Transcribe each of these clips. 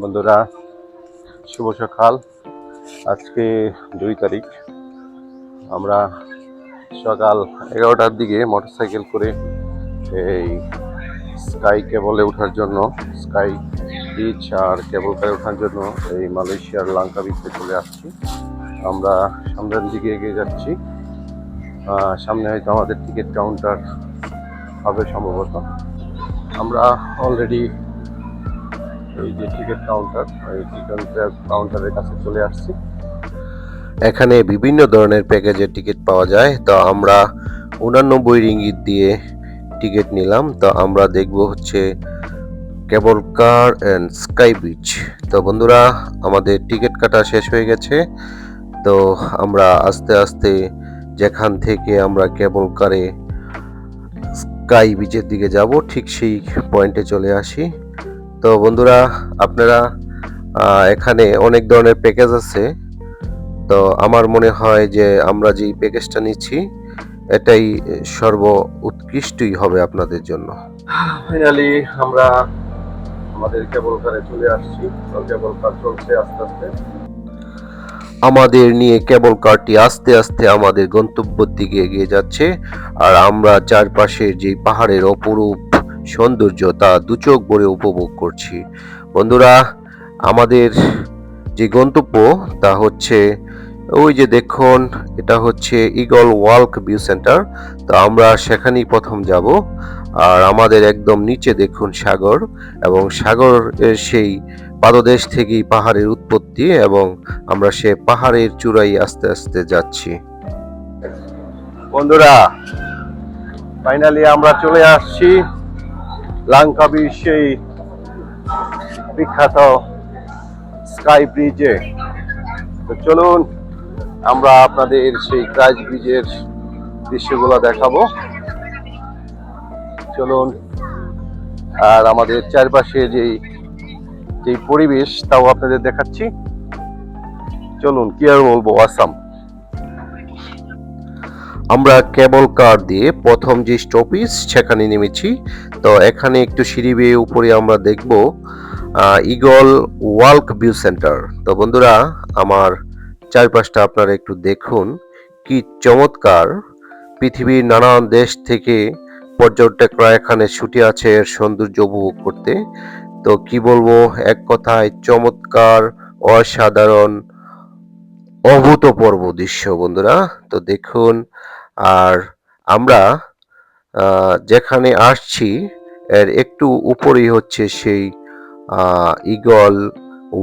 বন্ধুরা, শুভ সকাল। আজকে দুই তারিখ। আমরা সকাল এগারোটার দিকে মোটরসাইকেল করে এই স্কাই কেবলে ওঠার জন্য স্কাই বিচ আর কেবল কারে ওঠার জন্য এই মালয়েশিয়ার লাঙ্কা বিচে চলে আসছি। আমরা সামনের দিকে এগিয়ে যাচ্ছি। সামনে হয়তো আমাদের টিকিট কাউন্টার হবে সম্ভবত। আমরা অলরেডি এই যে টিকিট কাউন্টার এই টিকিট কাউন্টারের কাছে চলে আসছি। এখানে বিভিন্ন ধরনের প্যাকেজের টিকিট পাওয়া যায়। তো আমরা উনানব্বই রিঙ্গিত দিয়ে টিকিট নিলাম। তো আমরা দেখব হচ্ছে cable car and sky beach তো বন্ধুরা, আমাদের টিকিট কাটা শেষ হয়ে গেছে। তো আমরা আস্তে আস্তে যেখান থেকে আমরা কেবল কারে স্কাই বিচের দিকে যাব, ঠিক সেই পয়েন্টে চলে আসি। তো বন্ধুরা আপনারা এখানে অনেক ধরনের প্যাকেজ আছে। তো আমার মনে হয় যে আমরা যেই প্যাকেজটা নিচ্ছি এটাই সর্ব উৎকৃষ্টই হবে আপনাদের জন্য। ফাইনালি আমরা আমাদের কেবল কারে চলে আসছি। কেবল কার চলছে আস্তে আস্তে। আমাদের নিয়ে কেবল কারটি আস্তে আস্তে আমাদের গন্তব্যের দিকে এগিয়ে যাচ্ছে। আর আমরা চারপাশের যে পাহাড়ের অপরূপ সৌন্দর্য তা দুচোখ ভরে উপভোগ করছি। বন্ধুরা, আমাদের যে গন্তব্য তা হচ্ছে, ওই যে দেখুন, এটা হচ্ছে ইগল ওয়ার্ল্ক ভিউ সেন্টার তো আমরা সেখানেই প্রথম যাব। আর আমাদের একদম নিচে দেখুন সাগর এবং সাগরের সেই পাদদেশ থেকেই পাহাড়ের উৎপত্তি এবং আমরা সে পাহাড়ের চূড়াই আস্তে আস্তে যাচ্ছি। বন্ধুরা ফাইনালি আমরা চলে আসছি। লাঙ্কাবির সেই বিখ্যাত স্কাই ব্রিজে। তো চলুন, আমরা আপনাদের সেই ক্রাইজ ব্রিজের দৃশ্যগুলো দেখাবো। চলুন, আর আমাদের চারপাশে যেই যেই পরিবেশ, তাও আপনাদের দেখাচ্ছি। চলুন, কি আর বলব, আসাম। আমরা কেবল কার দিয়ে প্রথম যে স্টপিস সেখানে নেমেছি। তো এখানে একটু সিঁড়ি বেয়ে উপরে আমরা দেখব ইগল ওয়ার্ল্ক ভিউ সেন্টার। তো বন্ধুরা, আমার চারপাশটা আপনারা একটু দেখুন, কি চমৎকার। পৃথিবীর নানান দেশ থেকে পর্যটকরা এখানে ছুটে আছে এর সৌন্দর্য উপভোগ করতে। তো কি বলব, এক কথায় চমৎকার, অসাধারণ, অভূতপূর্ব দৃশ্য বন্ধুরা। তো দেখুন, আর আমরা যেখানে আসছি, এর একটু উপরেই হচ্ছে সেই ইগল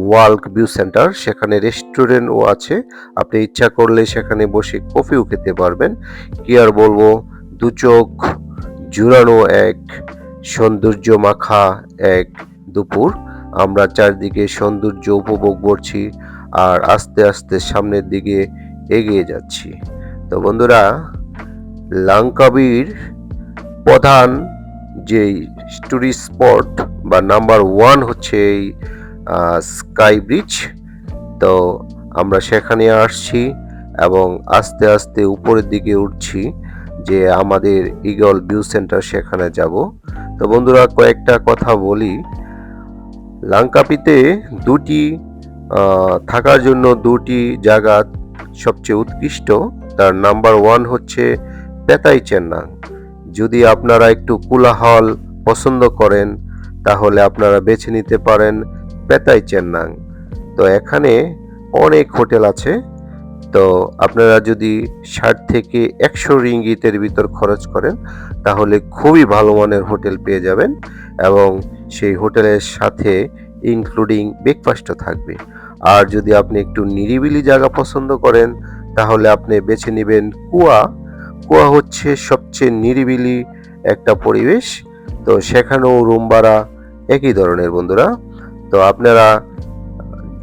ওয়ার্ল্ক ভিউ সেন্টার। সেখানে রেস্টুরেন্টও আছে। আপনি ইচ্ছা করলে সেখানে বসে কফিও খেতে পারবেন। কি আর বলব, দু চোখ, জুড়ানো এক, সৌন্দর্য মাখা এক দুপুর। আমরা চারদিকে সৌন্দর্য উপভোগ করছি আর আস্তে আস্তে সামনের দিকে এগিয়ে যাচ্ছি। তো বন্ধুরা, লাঙ্কাবির প্রধান যে টুরিস্ট স্পট বা নাম্বার ওয়ান হচ্ছে এই স্কাই ব্রিজ তো আমরা সেখানে আসছি এবং আস্তে আস্তে উপরের দিকে উঠছি যে আমাদের ইগল ভিউ সেন্টার সেখানে যাব। তো বন্ধুরা কয়েকটা কথা বলি। লাঙ্কাপিতে দুটি থাকার জন্য দুটি জায়গা সবচেয়ে উৎকৃষ্ট। তার নাম্বার ওয়ান হচ্ছে পেতাই চেন্নাং যদি আপনারা একটু কোলাহল পছন্দ করেন, তাহলে আপনারা বেছে নিতে পারেন পেতাই চেন্নাং। তো এখানে অনেক হোটেল আছে। তো আপনারা যদি ষাট থেকে একশো রিঙ্গিতের ভিতর খরচ করেন, তাহলে খুবই ভালো মানের হোটেল পেয়ে যাবেন এবং সেই হোটেলের সাথে ইনক্লুডিং ব্রেকফাস্টও থাকবে। আর যদি আপনি একটু নিরিবিলি জায়গা পছন্দ করেন, তাহলে আপনি বেছে নেবেন কুয়া কুয়া হচ্ছে সবচেয়ে নিরিবিলি একটা পরিবেশ। তো সেখানেও রুম ভাড়া একই ধরনের বন্ধুরা। তো আপনারা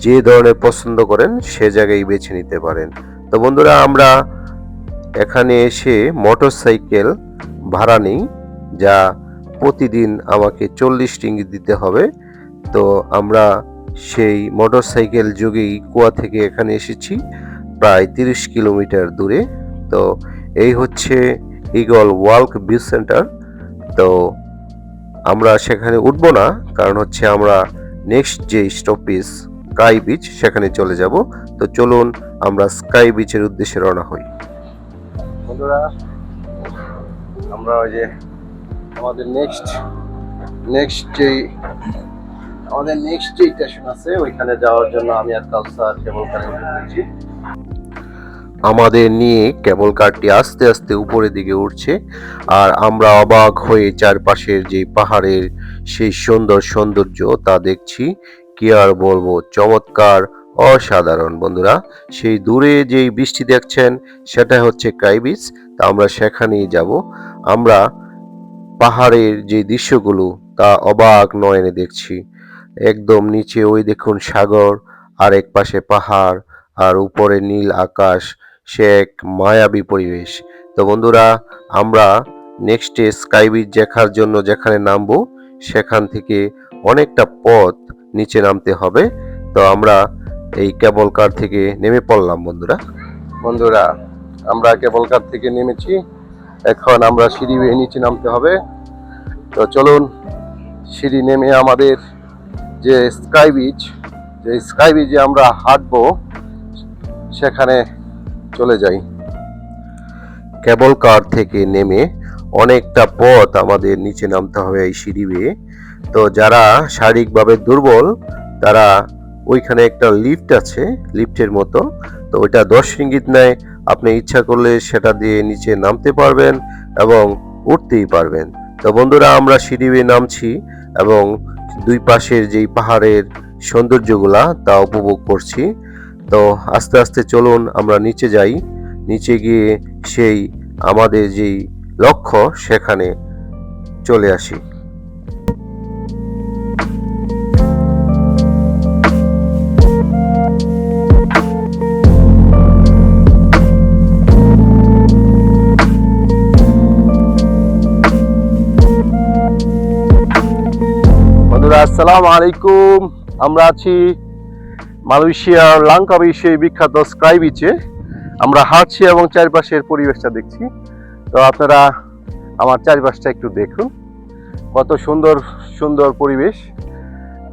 যে ধরনের পছন্দ করেন সে জায়গায় বেছে নিতে পারেন। তো বন্ধুরা, আমরা এখানে এসে মোটর সাইকেল ভাড়া নিই, যা প্রতিদিন আমাকে চল্লিশ রিঙ্গি দিতে হবে। তো আমরা সেই মোটর সাইকেল যোগেই কুয়া থেকে এখানে এসেছি, প্রায় তিরিশ কিলোমিটার দূরে। তো এই হচ্ছে ইগল ওয়ার্ল্ক ভিউ সেন্টার। তো আমরা সেখানে উঠবো না, কারণ হচ্ছে আমরা নেক্সট যে স্টপেজ স্কাই বিচ, সেখানে চলে যাব। তো চলুন আমরা স্কাই বিচের উদ্দেশ্যে রওনা হই। বন্ধুরা, আমরা ওই যে আমাদের নেক্সট নেক্সট যেই, আমাদের নেক্সট যে স্টেশন আছে, ওইখানে যাওয়ার জন্য আমি আর কালসার কেবল কারে উঠেছি আমাদের নিয়ে কেবল কারটি আস্তে আস্তে উপরের দিকে উঠছে, আর আমরা অবাক হয়ে চারপাশের যে পাহাড়ের সেই সুন্দর সৌন্দর্য তা দেখছি। কি আর বলব, চমৎকার, অসাধারণ বন্ধুরা। সেই দূরে যেই বৃষ্টি দেখছেন, সেটা হচ্ছে কাইবিচ তা আমরা সেখানেই যাব। আমরা পাহাড়ের যে দৃশ্যগুলো, তা অবাক নয়নে দেখছি। একদম নিচে ওই দেখুন সাগর আর এক পাশে পাহাড়, আর উপরে নীল আকাশ। সে এক মায়াবী পরিবেশ। তো বন্ধুরা, আমরা নেক্সটে স্কাই বিচ দেখার জন্য যেখানে নামবো, সেখান থেকে অনেকটা পথ নিচে নামতে হবে। তো আমরা এই কেবল কার থেকে নেমে পড়লাম বন্ধুরা। বন্ধুরা, আমরা কেবল কার থেকে নেমেছি। এখন আমরা সিঁড়ি বেয়ে নিচে নামতে হবে। তো চলুন, সিঁড়ি নেমে আমাদের যে স্কাই বিচ যে স্কাই বিচে আমরা হাঁটবো, সেখানে চলে যাই। কেবল কার থেকে নেমে অনেকটা পথ আমাদের নিচে নামতে হবে এই সিঁড়ি বেয়ে। তো যারা শারীরিকভাবে দুর্বল, তারা ওইখানে একটা লিফট আছে, লিফটের মতো। তো ওইটা দশ রিঙ্গিত নেয়। আপনি ইচ্ছা করলে সেটা দিয়ে নিচে নামতে পারবেন এবং উঠতেই পারবেন। তো বন্ধুরা, আমরা সিঁড়ি বেয়ে নামছি এবং দুই পাশের যেই পাহাড়ের সৌন্দর্যগুলা তা উপভোগ করছি। তো আস্তে আস্তে চলুন আমরা নিচে যাই। নিচে গিয়ে সেই আমাদের যেই লক্ষ্য, সেখানে চলে আসি। আসসালামু আলাইকুম। আমরা আছি মালয়েশিয়ার লাঙ্কাবি সেই বিখ্যাত স্কাই বিচে আমরা হাঁটছি এবং চারপাশের পরিবেশটা দেখছি। তো আপনারা আমার চারপাশটা একটু দেখুন। কত সুন্দর সুন্দর পরিবেশ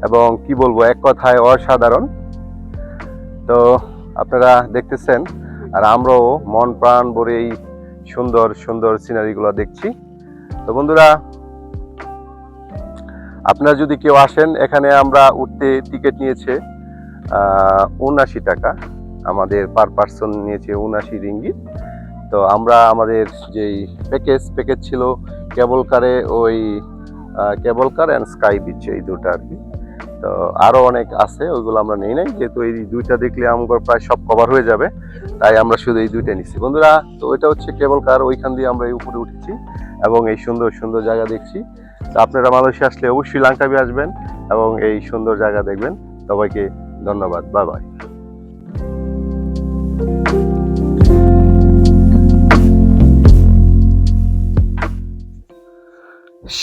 এবং কি বলব, এক কথায় অসাধারণ। তো আপনারা দেখতেছেন, আর আমরাও মন প্রাণ ভরে এই সুন্দর সুন্দর সিনারিগুলো দেখছি। তো বন্ধুরা, আপনারা যদি কেউ আসেন, এখানে আমরা উঠতে টিকিট নিয়েছে উনআশি টাকা। আমাদের পার পার্সন নিয়েছে উনআশি রিঙ্গিত। তো আমরা আমাদের যেই প্যাকেজ প্যাকেজ ছিল কেবল কারে ওই cable car and sky beach এই দুটো আর কি। তো আরও অনেক আছে, ওইগুলো আমরা নেই নাই। যেহেতু এই দুইটা দেখলে আমার প্রায় সব কভার হয়ে যাবে, তাই আমরা শুধু এই দুইটা নিচ্ছি। বন্ধুরা, তো এটা হচ্ছে কেবল কার ওইখান দিয়ে আমরা এই উপরে উঠেছি এবং এই সুন্দর সুন্দর জায়গা দেখছি। তো আপনারা মালয়েশিয়া আসলে অবশ্যই লাঙ্কাবি আসবেন এবং এই সুন্দর জায়গা দেখবেন। সবাইকে ধন্যবাদ বাই বাই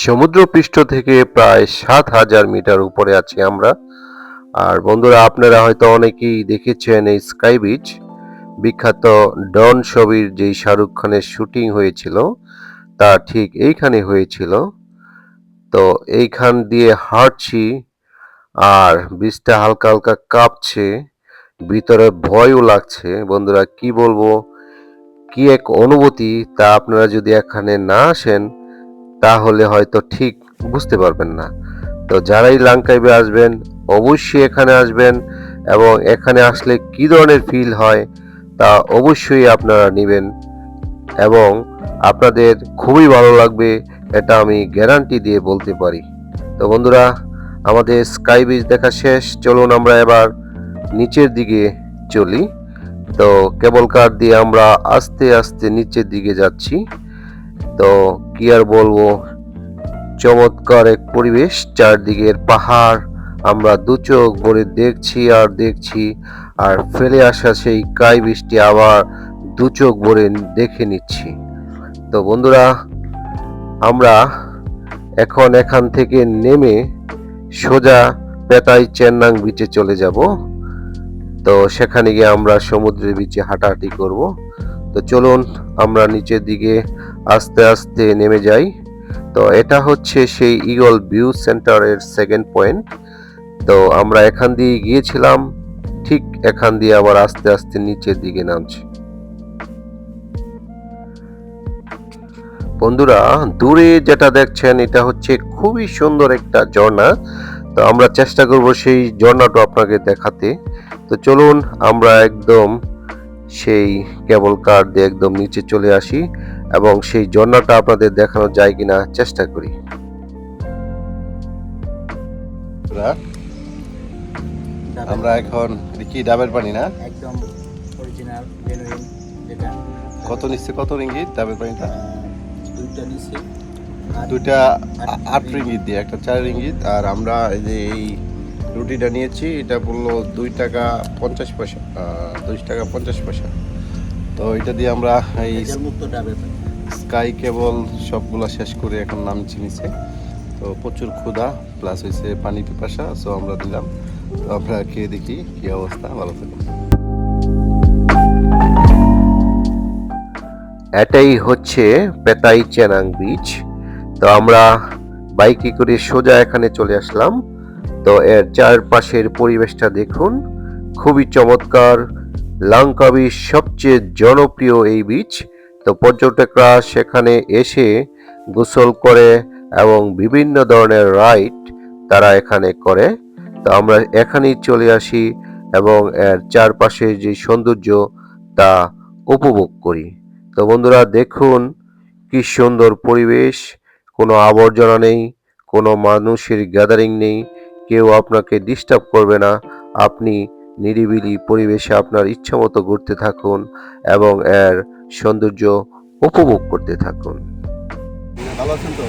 সমুদ্রপৃষ্ঠ থেকে প্রায় সাত হাজার মিটার উপরে আছি আমরা। আর বন্ধুরা, আপনারা হয়তো অনেকেই দেখেছেন এই স্কাই বিচ। বিখ্যাত ডন ছবির যেই শাহরুখ খানের শুটিং হয়েছিল, তা ঠিক এইখানে হয়েছিল। তো এইখান দিয়ে হাঁটছি আর বীজটা হালকা হালকা কাঁপছে, ভিতরে ভয়ও লাগছে। বন্ধুরা, কি বলব? কি এক অনুভূতি? তা আপনারা যদি এখানে না আসেন, তাহলে হয়তো ঠিক বুঝতে পারবেন না। তো যারাই লাঙ্কাইবে আসবেন, অবশ্যই এখানে আসবেন এবং এখানে আসলে কি ধরনের ফিল হয়, তা অবশ্যই আপনারা নেবেন এবং আপনাদের খুবই ভালো লাগবে, এটা আমি গ্যারান্টি দিয়ে বলতে পারি। তো বন্ধুরা আমাদের স্কাই বিচ দেখা শেষ। চলুন আমরা এবার নিচের দিকে চলি। তো কেবল কার দিয়ে আমরা আস্তে আস্তে নিচের দিকে যাচ্ছি। তো কি আর বলব, চমৎকার এক পরিবেশ। চারদিকের পাহাড়, আমরা দু চোখ ভরে দেখছি আর দেখছি। আর ফেলে আসা সেই কাই বৃষ্টি আবার দু চোখ ভরে দেখে নিচ্ছি। তো বন্ধুরা, আমরা এখন এখান থেকে নেমে সোজা পেতাই চেন্নাং বিচে চলে যাব। তো সেখানে গিয়ে আমরা সমুদ্রের বিচে হাঁটাহাঁটি করব। তো চলুন আমরা নিচের দিকে আস্তে আস্তে নেমে যাই। তো এটা হচ্ছে সেই ইগল ভিউ সেন্টারের সেকেন্ড পয়েন্ট তো আমরা এখান দিয়ে গিয়েছিলাম, ঠিক এখান দিয়ে আবার আস্তে আস্তে নিচের দিকে নামছি। বন্ধুরা দূরে যেটা দেখছেন এটা হচ্ছে খুবই সুন্দর একটা ঝর্ণা। তো আমরা চেষ্টা করব সেই ঝর্ণাটা আপনাকে দেখাতে। তো চলুন আমরা একদম সেই কেবল কার দিয়ে একদম নিচে চলে আসি এবং সেই ঝর্ণাটা আপনাদের দেখানো যায় কিনা চেষ্টা করি। আমরা এখন কি ডাবের পানি না? একদম অরিজিনাল জেনুইন যেটা। কত নিচ্ছে কত রিঙ্গিত ডাবের পানিটা? দুইটা নিচে দুইটা আট রিঙ্গিত। দিয়ে একটা চার রিঙ্গিত আর আমরা এই যে এই রুটিটা নিয়েছি এটা বলল দুই টাকা পঞ্চাশ পয়সা দুই টাকা পঞ্চাশ পয়সা। তো এটা দিয়ে আমরা এই স্কাই কেবল সবগুলা শেষ করে এখন নামছি নিচে। তো প্রচুর ক্ষুধা প্লাস হয়েছে পানি পিপাসা সো আমরা দিলাম। তো আমরা খেয়ে দেখি কি অবস্থা ভালো থাকুন। এটাই হচ্ছে পেতাই চেনাং বিচ তো আমরা বাইকে করে সোজা এখানে চলে আসলাম। তো এর চারপাশের পরিবেশটা দেখুন, খুবই চমৎকার। লঙ্কা বিচ সবচেয়ে জনপ্রিয় এই বিচ তো পর্যটকরা সেখানে এসে গোসল করে এবং বিভিন্ন ধরনের রাইড তারা এখানে করে। তো আমরা এখানেই চলে আসি এবং এর চারপাশের যে সৌন্দর্য তা উপভোগ করি। তো বন্ধুরা দেখুন কি সুন্দর পরিবেশ কোনো আবর্জনা নেই কোনো মানুষের গ্যাদারিং নেই কেউ আপনাকে ডিস্টার্ব করবে না আপনি নিরিবিলি পরিবেশে আপনার ইচ্ছা মতো ঘুরতে থাকুন এবং এর সৌন্দর্য উপভোগ করতে থাকুন। ভালো আছেন তো?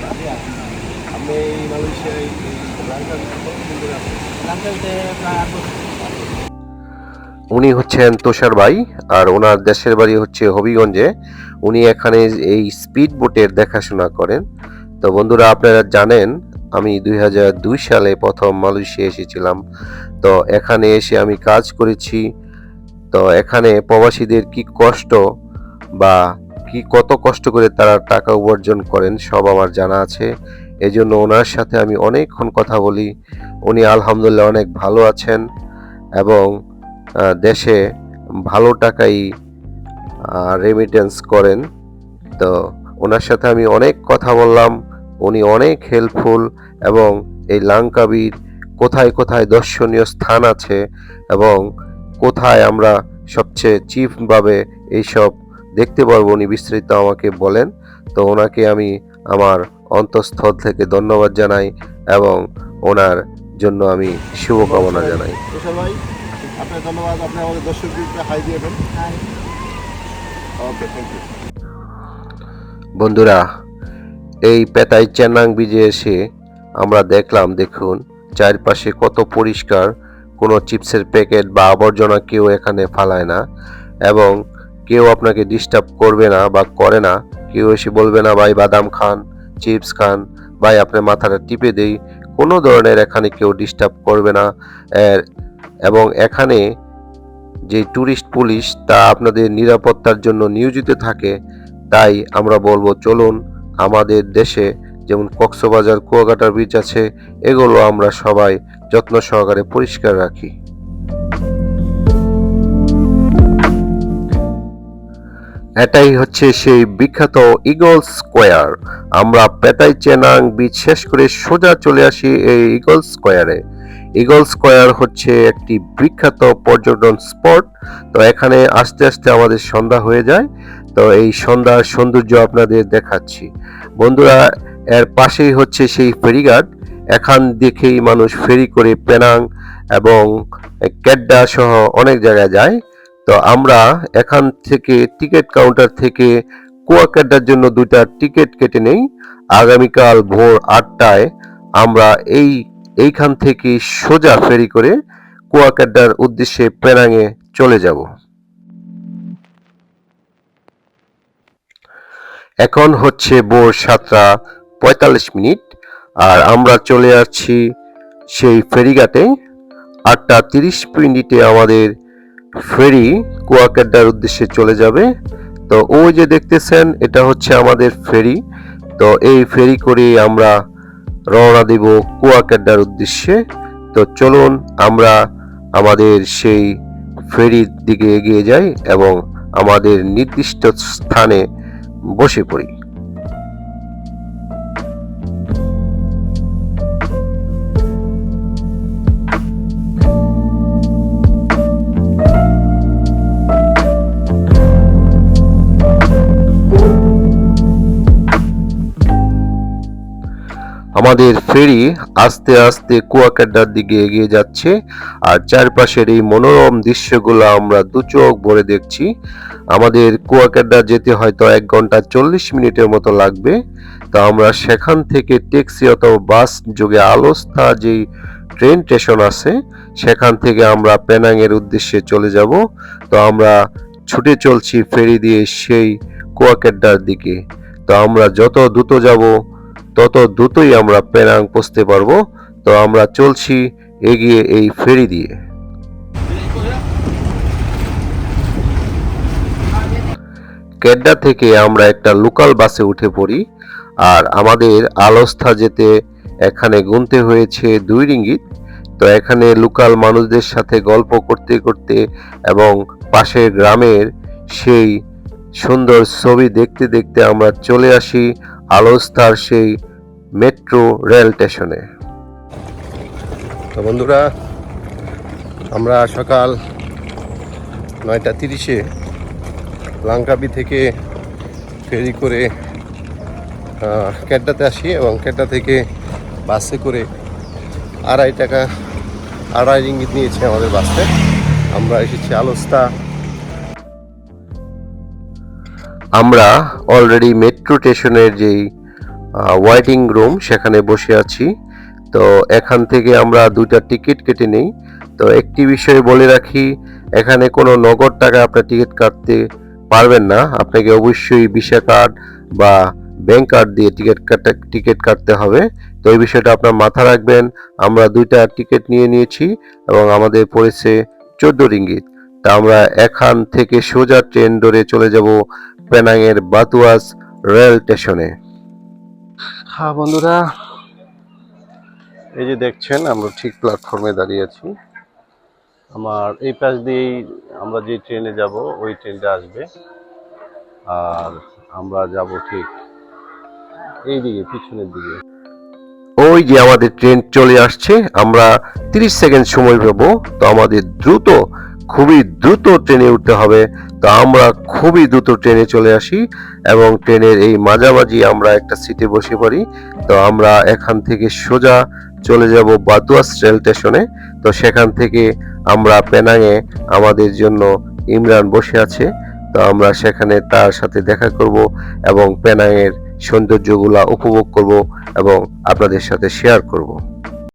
প্রায় উনি হচ্ছেন তুষার ভাই, আর ওনার দেশের বাড়ি হচ্ছে হবিগঞ্জে। উনি এখানে এই স্পিড বোটের দেখাশোনা করেন। তো বন্ধুরা, আপনারা জানেন, আমি দুই হাজার দুই সালে প্রথম মালয়েশিয়া এসেছিলাম। তো এখানে এসে আমি কাজ করেছি। তো এখানে প্রবাসীদের কি কষ্ট বা কি কত কষ্ট করে তারা টাকা উপার্জন করেন, সব আমার জানা আছে। এজন্য ওনার সাথে আমি অনেকক্ষণ কথা বলি। উনি আলহামদুলিল্লাহ অনেক ভালো আছেন এবং দেশে ভালো টাকাই রেমিটেন্স করেন। তো ওনার সাথে আমি অনেক কথা বললাম, উনি অনেক হেল্পফুল এবং এই লাঙ্কাবির কোথায় কোথায় দর্শনীয় স্থান আছে এবং কোথায় আমরা সবচেয়ে চিফভাবে এইসব দেখতে পারব উনি বিস্তারিত আমাকে বলেন। তো ওনাকে আমি আমার অন্তঃস্থল থেকে ধন্যবাদ জানাই এবং ওনার জন্য আমি শুভকামনা জানাই। আপনার ধন্যবাদ। আপনি আমাদের দর্শকদেরকে হাই দিয়েবেন ওকে থ্যাংক ইউ বন্ধুরা এই পেতাই চেনাং বিজে এসে আমরা দেখলাম দেখুন চারপাশে কত পরিষ্কার কোনো চিপসের প্যাকেট বা আবর্জনা কেউ এখানে ফালায় না এবং কেউ আপনাকে ডিস্টার্ব করবে না বা করে না। কেউ এসে বলবে না ভাই বাদাম খান চিপস খান ভাই আপনার মাথাটা টিপে দেই। কোনো ধরনের এখানে কেউ ডিস্টার্ব করবে না। এর- এবং এখানে যে ট্যুরিস্ট পুলিশ তা আপনাদের নিরাপত্তার জন্য নিয়োজিত থাকে, তাই আমরা বলব চলুন আমাদের দেশে যেমন কক্সবাজার, কুয়াকাটার বিচ আছে, এগুলো আমরা সবাই যত্ন সহকারে পরিষ্কার রাখি। এটাই হচ্ছে সেই বিখ্যাত ইগল স্কোয়ার আমরা পেতাই চেনাং বিচ শেষ করে সোজা চলে আসি এই ইগল স্কোয়ারে ইগল স্কোয়ার হচ্ছে একটি বিখ্যাত পর্যটন স্পট। তো এখানে আস্তে আস্তে আমাদের সন্ধ্যা হয়ে যায়। তো এই সন্ধ্যার সৌন্দর্য আপনাদের দেখাচ্ছি। বন্ধুরা, এর পাশেই হচ্ছে সেই ফেরিঘাট। এখান দেখেই মানুষ ফেরি করে পেনাং এবং ক্যাড্ডা সহ অনেক জায়গায় যায়। তো আমরা এখান থেকে টিকিট কাউন্টার থেকে কুয়াকাটার জন্য দুইটা টিকিট কেটে নেই। আগামীকাল ভোর আটটায় আমরা এই এইখান থেকে সোজা ফেরি করে কুয়াকাড্ডার উদ্দেশ্যে পেনাঙে চলে যাব। এখন হচ্ছে ভোর সাতটা পঁয়তাল্লিশ মিনিট আর আমরা চলে আসছি সেই ফেরিঘাটে। আটটা তিরিশ মিনিটে আমাদের ফেরি কুয়াকাড্ডার উদ্দেশ্যে চলে যাবে। তো ওই যে দেখতেছেন, এটা হচ্ছে আমাদের ফেরি। তো এই ফেরি করে আমরা রওনা দেব কুয়াকাড্ডার উদ্দেশ্যে। তো চলুন আমরা আমাদের সেই ফেরির দিকে এগিয়ে যাই এবং আমাদের নির্দিষ্ট স্থানে বসে পড়ি। আমাদের ফেরি আস্তে আস্তে কুয়াকাড্ডার দিকে এগিয়ে যাচ্ছে, আর চারপাশের এই মনোরম দৃশ্যগুলো আমরা দু চোখ ভরে দেখছি। আমাদের কুয়াকাড্ডা যেতে হয়তো এক ঘণ্টা চল্লিশ মিনিটের মতো লাগবে। তো আমরা সেখান থেকে ট্যাক্সি অথবা বাস যোগে আলোস্থা যেই ট্রেন স্টেশন আছে, সেখান থেকে আমরা পেনাংয়ের উদ্দেশ্যে চলে যাব। তো আমরা ছুটে চলছি ফেরি দিয়ে সেই কুয়াকাটার দিকে। তো আমরা যত দ্রুত যাব তত দ্রুতই আমরা পেনাং পৌঁছতে পারব। তো আমরা চলছি এগিয়ে এই ফেরি দিয়ে। কেড্ডা থেকে আমরা একটা লোকাল বাসে উঠে পড়ি, আর আমাদের আলস্থা যেতে এখানে গুনতে হয়েছে দুই রিঙ্গিত। তো এখানে লোকাল মানুষদের সাথে গল্প করতে করতে এবং পাশের গ্রামের সেই সুন্দর ছবি দেখতে দেখতে আমরা চলে আসি আলস্তার সেই মেট্রো রেল স্টেশনে। তো বন্ধুরা আমরা সকাল নয়টা তিরিশে লাঙ্কাবি থেকে ফেরি করে আহ, কেড্ডাতে আসি এবং কেড্ডা থেকে বাসে করে আড়াই টাকা আড়াই রিঙ্গিত নিয়েছে আমাদের বাসে। আমরা এসেছি আলস্তা আমরা অলরেডি মেট্রো স্টেশনের যেই ওয়েটিং রুম সেখানে বসে আছি। তো এখান থেকে আমরা দুইটা টিকিট কেটে নেই। তো একটি বিষয় বলে রাখি, এখানে কোনো নগদ টাকা আপনার টিকিট কাটতে পারবেন না। আপনাকে অবশ্যই ভিসা কার্ড বা ব্যাংক কার্ড দিয়ে টিকিট কাটা টিকিট কাটতে হবে। তো এই বিষয়টা আপনার মাথা রাখবেন। আমরা দুইটা টিকিট নিয়ে নিয়েছি এবং আমাদের পড়েছে চোদ্দ রিঙ্গিত। তা আমরা এখান থেকে সোজা ট্রেন ধরে চলে যাব পেনাংয়ের বাতুয়াস রেল স্টেশনে। হ্যাঁ বন্ধুরা এই যে দেখছেন আমরা ঠিক প্ল্যাটফর্মে দাঁড়িয়ে আছি। আমার এই পাশ দিয়েই আমরা যে ট্রেনে যাব ওই ট্রেনটা আসবে। আর আমরা যাব ঠিক এই দিকে পিছনের দিকে। ওই যে আমাদের ট্রেন চলে আসছে আমরা 30 সেকেন্ড সময় পাবো তো আমাদের দ্রুত খুবই দ্রুত ট্রেনে উঠতে হবে। তো আমরা খুবই দ্রুত ট্রেনে চলে আসি এবং ট্রেনের এই মাঝামাঝি আমরা একটা সিটে বসে পড়ি। তো আমরা এখান থেকে সোজা চলে যাব বাতুয়াস রেল স্টেশনে। তো সেখান থেকে আমরা পেনাঙে আমাদের জন্য ইমরান বসে আছে। তো আমরা সেখানে তার সাথে দেখা করব এবং পেনাঙের সৌন্দর্যগুলা উপভোগ করব এবং আপনাদের সাথে শেয়ার করব।